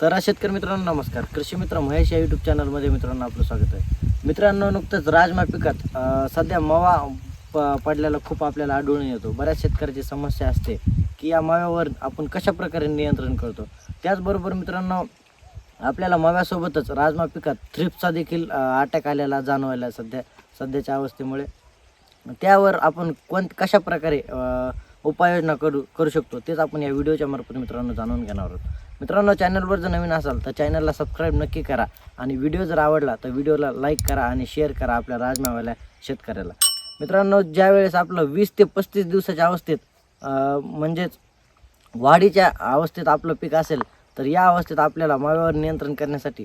तर शेतकरी मित्रांनो नमस्कार. कृषी मित्र महेश या यूट्यूब चॅनलमध्ये मित्रांनो आपलं स्वागत आहे. मित्रांनो नुकतंच राजमा पिकात सध्या मवा प पडलेला खूप आपल्याला आढळून येतो. बऱ्याच शेतकऱ्याची समस्या असते की या मव्यावर आपण कशा प्रकारे नियंत्रण करतो? त्याचबरोबर मित्रांनो आपल्याला मव्यासोबतच राजमा पिकात थ्रिप्सचा देखील अटॅक आलेला जाणवायला सध्या सध्याच्या अवस्थेमुळे. त्यावर आपण कोण कशा प्रकारे उपाययोजना करू करू शकतो तेच आपण या व्हिडिओच्या मार्फत मित्रांनो जाणून घेणार आहोत. मित्रांनो चॅनलवर जर नवीन असाल तर चॅनलला सबस्क्राईब नक्की करा. आणि व्हिडिओ जर आवडला तर व्हिडिओला लाईक करा आणि शेअर करा आपल्या राजमावाल्या शेतकऱ्याला. मित्रांनो ज्यावेळेस आपलं वीस ते पस्तीस दिवसाच्या अवस्थेत म्हणजेच वाढीच्या अवस्थेत आपलं पीक असेल तर या अवस्थेत आपल्याला माव्यावर नियंत्रण करण्यासाठी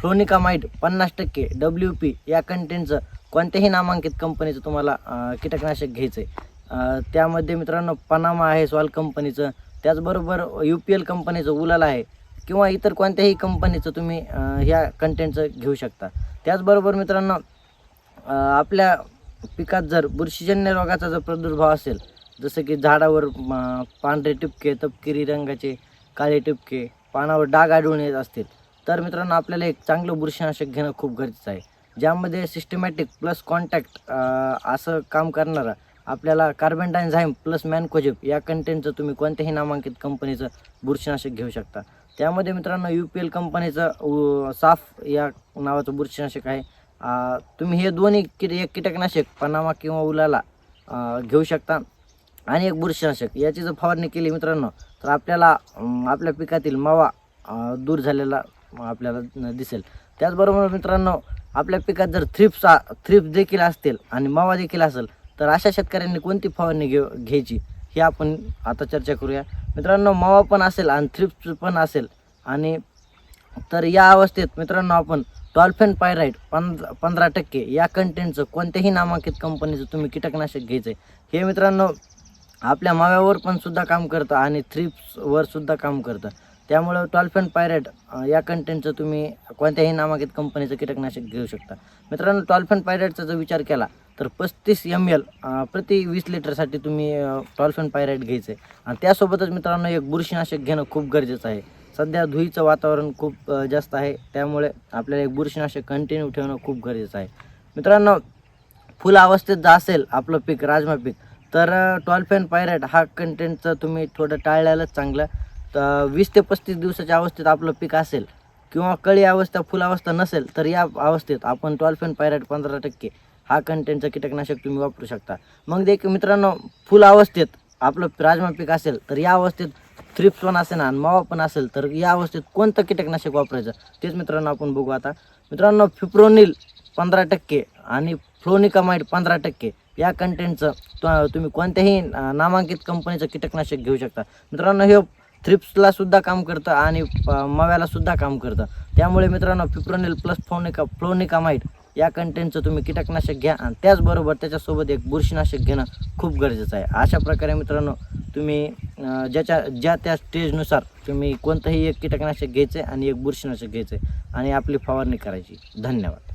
फ्लोनिकामाइड पन्नास टक्के डब्ल्यू पी या कंटेंटचं कोणत्याही नामांकित कंपनीचं तुम्हाला कीटकनाशक घ्यायचं आहे त्यामध्ये मित्रांनो पनामा आहे सॉल कंपनीचं त्याचबरोबर यू पी एल कंपनीचं उलाला आहे किंवा इतर कोणत्याही कंपनीचं तुम्ही ह्या कंटेंटचं घेऊ शकता. त्याचबरोबर मित्रांनो आपल्या पिकात जर बुरशीजन्य रोगाचा जर प्रादुर्भाव असेल जसं की झाडावर पांढरे टिपके तपकिरी रंगाचे काळे टिपके पानावर डाग आढळून येत असतील तर मित्रांनो आपल्याला एक चांगलं बुरशीनाशक घेणं खूप गरजेचं आहे. ज्यामध्ये सिस्टमॅटिक प्लस कॉन्टॅक्ट असं काम करणारा आपल्याला कार्बन डायझाईम प्लस मॅनकोजेप या कंटेंटचं तुम्ही कोणत्याही नामांकित कंपनीचं बुरशीनाशक घेऊ शकता. त्यामध्ये मित्रांनो यू पी एल कंपनीचं उ- साफ या नावाचं बुरशीनाशक आहे. तुम्ही हे दोन्ही किट एक कीटकनाशक पनामा किंवा उलाला घेऊ शकता. आणि एक बुरशीनाशक. याची जर फवारणी केली मित्रांनो तर आपल्याला आपल्या पिकातील मावा दूर झालेला आपल्याला दिसेल. त्याचबरोबर मित्रांनो आपल्या पिकात जर थ्रिप्स थ्रिप्स देखील असतील आणि मावा देखील असेल तर अशा शेतकऱ्यांनी कोणती फवारणी घेऊ घ्यायची हे आपण आता चर्चा करूया. मित्रांनो मावा पण असेल आणि थ्रिप्स पण असेल आणि तर या अवस्थेत मित्रांनो आपण डॉल्फिन पायराईट पंध पंधरा टक्के या कंटेंटचं कोणत्याही नामांकित कंपनीचं तुम्ही कीटकनाशक घ्यायचं आहे हे मित्रांनो आपल्या माव्यावर पण सुद्धा काम करतं आणि थ्रिप्सवर सुद्धा काम करतं. त्यामुळं टॉल्फेन पायरेट या कंटेंटचं तुम्ही कोणत्याही नामांकित कंपनीचं कीटकनाशक घेऊ शकता. मित्रांनो टॉल्फेन पायरेटचा जर विचार केला तर पस्तीस एम एल प्रति वीस लिटरसाठी तुम्ही टॉल्फेन पायरेट घ्यायचं आहे आणि त्यासोबतच मित्रांनो एक बुरशीनाशक घेणं खूप गरजेचं आहे. सध्या धुईचं वातावरण खूप जास्त आहे. त्यामुळे आपल्याला एक बुरशीनाशक कंटिन्यू ठेवणं खूप गरजेचं आहे. मित्रांनो फुल अवस्थेत जर असेल आपलं पीक राजमा पीक तर टॉल्फेन पायरेट हा कंटेंटचं तुम्ही थोडं टाळल्यालाच चांगलं. तर वीस ते पस्तीस दिवसाच्या अवस्थेत आपलं पीक असेल किंवा कळी अवस्था फुल अवस्था नसेल तर या अवस्थेत आपण टॉल्फेन पायरेट पंधरा टक्के हा कंटेंटचं कीटकनाशक तुम्ही वापरू शकता. मग देखील मित्रांनो फुल अवस्थेत आपलं राजमा पीक असेल तर या अवस्थेत थ्रिप्स पण असेल आणि मावा पण असेल तर या अवस्थेत कोणतं कीटकनाशक वापरायचं? तेच मित्रांनो आपण बघू आता. मित्रांनो फिप्रोनिल पंधरा टक्के आणि फ्लोनिकामाइड पंधरा टक्के या कंटेंटचं तुम्ही कोणत्याही नामांकित कंपनीचं कीटकनाशक घेऊ शकता. मित्रांनो हे थ्रिप्सला सुद्धा काम करतं आणि प- मव्याला सुद्धा काम करतं. त्यामुळे मित्रांनो फिप्रोनिल प्लस फ्लोनिका फ्लोनिकामाइड या कंटेंटचं तुम्ही कीटकनाशक घ्या आणि त्याचबरोबर त्याच्यासोबत एक बुरशीनाशक घेणं खूप गरजेचं आहे. अशा प्रकारे मित्रांनो तुम्ही ज्याच्या ज्या त्या स्टेजनुसार तुम्ही कोणतंही एक कीटकनाशक घ्यायचं आहे आणि एक बुरशीनाशक घ्यायचं आहे आणि आपली फवारणी करायची. धन्यवाद.